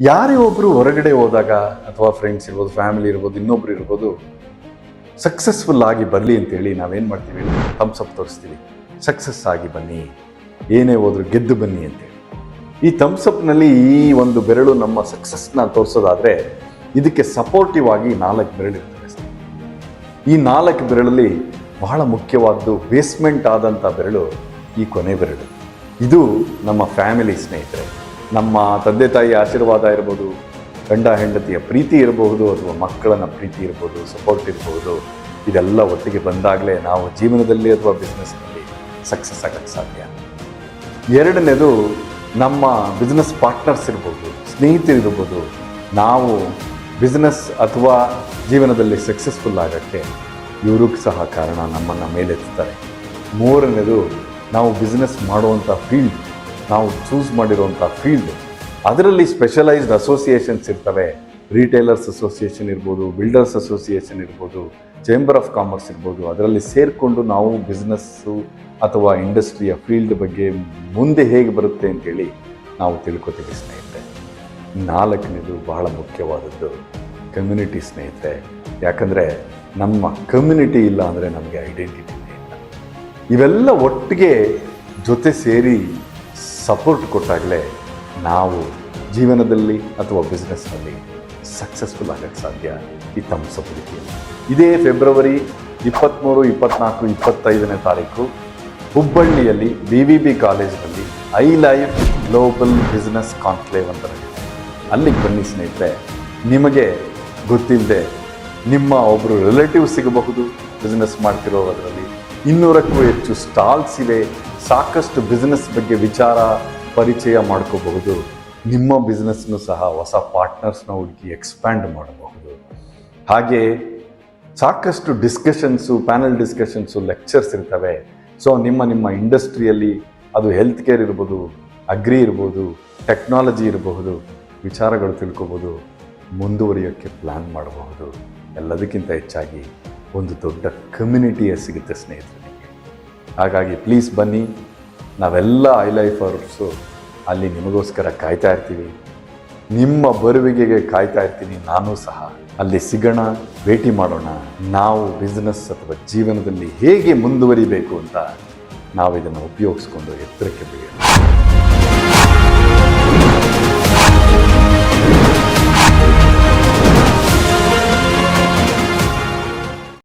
ಯಾರೇ ಒಬ್ಬರು ಹೊರಗಡೆ ಹೋದಾಗ ಅಥವಾ ಫ್ರೆಂಡ್ಸ್ ಇರ್ಬೋದು ಫ್ಯಾಮಿಲಿ ಇರ್ಬೋದು, ಇನ್ನೊಬ್ರು ಇರ್ಬೋದು ಸಕ್ಸಸ್ಫುಲ್ ಆಗಿ ಬರಲಿ ಅಂತೇಳಿ ನಾವೇನು ಮಾಡ್ತೀವಿ? ಥಮ್ಸ್ ಅಪ್ ತೋರಿಸ್ತೀವಿ. ಸಕ್ಸಸ್ ಆಗಿ ಬನ್ನಿ. ಏನೇ ಹೋದರೂ ಗೆದ್ದು ಬನ್ನಿ ಅಂತೇಳಿ. ಈ ಥಮ್ಸ್ ಅಪ್ನಲ್ಲಿ ಈ ಒಂದು ಬೆರಳು ನಮ್ಮ ಸಕ್ಸಸ್ನ ತೋರಿಸೋದಾದರೆ ಇದಕ್ಕೆ ಸಪೋರ್ಟಿವ್ ಆಗಿ ನಾಲ್ಕು ಬೆರಳು ಇರ್ತದೆ ಈ ನಾಲ್ಕು ಬೆರಳಲ್ಲಿ ಬಹಳ ಮುಖ್ಯವಾದ್ದು ಬೇಸ್ಮೆಂಟ್ ಆದಂಥ ಬೆರಳು ಈ ಕೊನೆ ಬೆರಳು. ಇದು ನಮ್ಮ ಫ್ಯಾಮಿಲಿ ಸ್ನೇಹಿತರೆ. ನಮ್ಮ ತಂದೆ ತಾಯಿ ಆಶೀರ್ವಾದ ಇರ್ಬೋದು, ಗಂಡ ಹೆಂಡತಿಯ ಪ್ರೀತಿ ಇರಬಹುದು, ಅಥವಾ ಮಕ್ಕಳನ್ನ ಪ್ರೀತಿ ಇರ್ಬೋದು ಸಪೋರ್ಟ್ ಇರಬಹುದು ಇದೆಲ್ಲ ಒಟ್ಟಿಗೆ ಬಂದಾಗಲೇ ನಾವು ಜೀವನದಲ್ಲಿ ಅಥವಾ ಬಿಸ್ನೆಸ್ನಲ್ಲಿ ಸಕ್ಸಸ್ ಆಗಕ್ಕೆ ಸಾಧ್ಯ. ಎರಡನೇದು, ನಮ್ಮ ಬಿಸ್ನೆಸ್ ಪಾರ್ಟ್ನರ್ಸ್ ಇರ್ಬೋದು ಸ್ನೇಹಿತರಿರ್ಬೋದು ನಾವು ಬಿಸ್ನೆಸ್ ಅಥವಾ ಜೀವನದಲ್ಲಿ ಸಕ್ಸಸ್ಫುಲ್ ಆಗೋಕ್ಕೆ ಇವ್ರಿಗೂ ಸಹ ಕಾರಣ ನಮ್ಮನ್ನು ಮೇಲೆತ್ತಾರೆ. ಮೂರನೇದು, ನಾವು ಬಿಸ್ನೆಸ್ ಮಾಡುವಂಥ ಫೀಲ್ಡ್ ನಾವು ಚೂಸ್ ಮಾಡಿರುವಂಥ ಫೀಲ್ಡ್ ಅದರಲ್ಲಿ ಸ್ಪೆಷಲೈಸ್ಡ್ ಅಸೋಸಿಯೇಷನ್ಸ್ ಇರ್ತವೆ. ರಿಟೇಲರ್ಸ್ ಅಸೋಸಿಯೇಷನ್ ಇರ್ಬೋದು ಬಿಲ್ಡರ್ಸ್ ಅಸೋಸಿಯೇಷನ್ ಇರ್ಬೋದು ಚೇಂಬರ್ ಆಫ್ ಕಾಮರ್ಸ್ ಇರ್ಬೋದು. ಅದರಲ್ಲಿ ಸೇರಿಕೊಂಡು ನಾವು ಬಿಸ್ನೆಸ್ಸು ಅಥವಾ ಇಂಡಸ್ಟ್ರಿಯ ಫೀಲ್ಡ್ ಬಗ್ಗೆ ಮುಂದೆ ಹೇಗೆ ಬರುತ್ತೆ ಅಂತೇಳಿ ನಾವು ತಿಳ್ಕೊತೀವಿ ಸ್ನೇಹಿತರೆ. ನಾಲ್ಕನೇದು ಬಹಳ ಮುಖ್ಯವಾದದ್ದು ಕಮ್ಯುನಿಟಿ ಸ್ನೇಹಿತರೆ. ಯಾಕಂದರೆ ನಮ್ಮ ಕಮ್ಯುನಿಟಿ ಇಲ್ಲ ಅಂದರೆ ನಮಗೆ ಐಡೆಂಟಿಟಿ ಇಲ್ಲ. ಇವೆಲ್ಲ ಒಟ್ಟಿಗೆ ಜೊತೆ ಸೇರಿ ಸಪೋರ್ಟ್ ಕೊಟ್ಟಾಗಲೇ ನಾವು ಜೀವನದಲ್ಲಿ ಅಥವಾ ಬಿಸ್ನೆಸ್ನಲ್ಲಿ ಸಕ್ಸಸ್ಫುಲ್ ಆಗೋಕ್ಕೆ ಸಾಧ್ಯ ಈ ತಮ್ಮ ಸಪೋರ್ಟಿಯಲ್ಲಿ ಇದೇ ಫೆಬ್ರವರಿ ಇಪ್ಪತ್ತ್ಮೂರು ಇಪ್ಪತ್ನಾಲ್ಕು, ಇಪ್ಪತ್ತೈದನೇ ತಾರೀಕು ಹುಬ್ಬಳ್ಳಿಯಲ್ಲಿ ಬಿ ವಿ ಬಿ ಕಾಲೇಜಿನಲ್ಲಿ I life global business conclave ಅಂತ ಅಲ್ಲಿಗೆ ಬನ್ನಿ ಸ್ನೇಹಿತರೆ, ನಿಮಗೆ ಗೊತ್ತಿಲ್ಲದೆ ನಿಮ್ಮ ಒಬ್ಬರು ರಿಲೇಟಿವ್ ಸಿಗಬಹುದು ಬಿಸ್ನೆಸ್ ಮಾಡ್ತಿರೋ ಅದರಲ್ಲಿ ಇನ್ನೂರಕ್ಕೂ ಹೆಚ್ಚು ಸ್ಟಾಲ್ಸ್ ಇವೆ. ಸಾಕಷ್ಟು ಬಿಸ್ನೆಸ್ ಬಗ್ಗೆ ವಿಚಾರ, ಪರಿಚಯ ಮಾಡ್ಕೋಬಹುದು. ನಿಮ್ಮ ಬಿಸ್ನೆಸ್ನು ಸಹ ಹೊಸ ಪಾರ್ಟ್ನರ್ಸ್ನ ಹುಡುಕಿ ಎಕ್ಸ್ಪ್ಯಾಂಡ್ ಮಾಡಬಹುದು. ಹಾಗೆ ಸಾಕಷ್ಟು ಡಿಸ್ಕಷನ್ಸು ಪ್ಯಾನಲ್ ಡಿಸ್ಕಷನ್ಸು ಲೆಕ್ಚರ್ಸ್ ಇರ್ತವೆ. ಸೊ ನಿಮ್ಮ ನಿಮ್ಮ ಇಂಡಸ್ಟ್ರಿಯಲ್ಲಿ ಅದು ಹೆಲ್ತ್ ಕೇರ್ ಇರ್ಬೋದು ಅಗ್ರಿ ಇರ್ಬೋದು ಟೆಕ್ನಾಲಜಿ ಇರಬಹುದು ವಿಚಾರಗಳು ತಿಳ್ಕೊಬೋದು ಮುಂದುವರಿಯೋಕ್ಕೆ ಪ್ಲ್ಯಾನ್ ಮಾಡಬಹುದು. ಎಲ್ಲದಕ್ಕಿಂತ ಹೆಚ್ಚಾಗಿ ಒಂದು ದೊಡ್ಡ ಕಮ್ಯುನಿಟಿಯೇ ಸಿಗುತ್ತೆ ಸ್ನೇಹಿತರೆ. ಹಾಗಾಗಿ ಪ್ಲೀಸ್ ಬನ್ನಿ. ನಾವೆಲ್ಲ ಐ ಲೈಫ್ ಅವರ್ಸು ಅಲ್ಲಿ ನಿಮಗೋಸ್ಕರ ಕಾಯ್ತಾ ಇರ್ತೀವಿ. ನಿಮ್ಮ ಬರುವಿಗೆಗೆ ಕಾಯ್ತಾ ಇರ್ತೀನಿ, ನಾನು ಸಹ. ಅಲ್ಲಿ ಸಿಗೋಣ, ಭೇಟಿ ಮಾಡೋಣ. ನಾವು ಬಿಸ್ನೆಸ್ ಅಥವಾ ಜೀವನದಲ್ಲಿ ಹೇಗೆ ಮುಂದುವರಿಬೇಕು ಅಂತ ನಾವು ಇದನ್ನು ಉಪಯೋಗಿಸ್ಕೊಂಡು ಎತ್ತರಕ್ಕೆ ಬೆಳೆಯೋಣ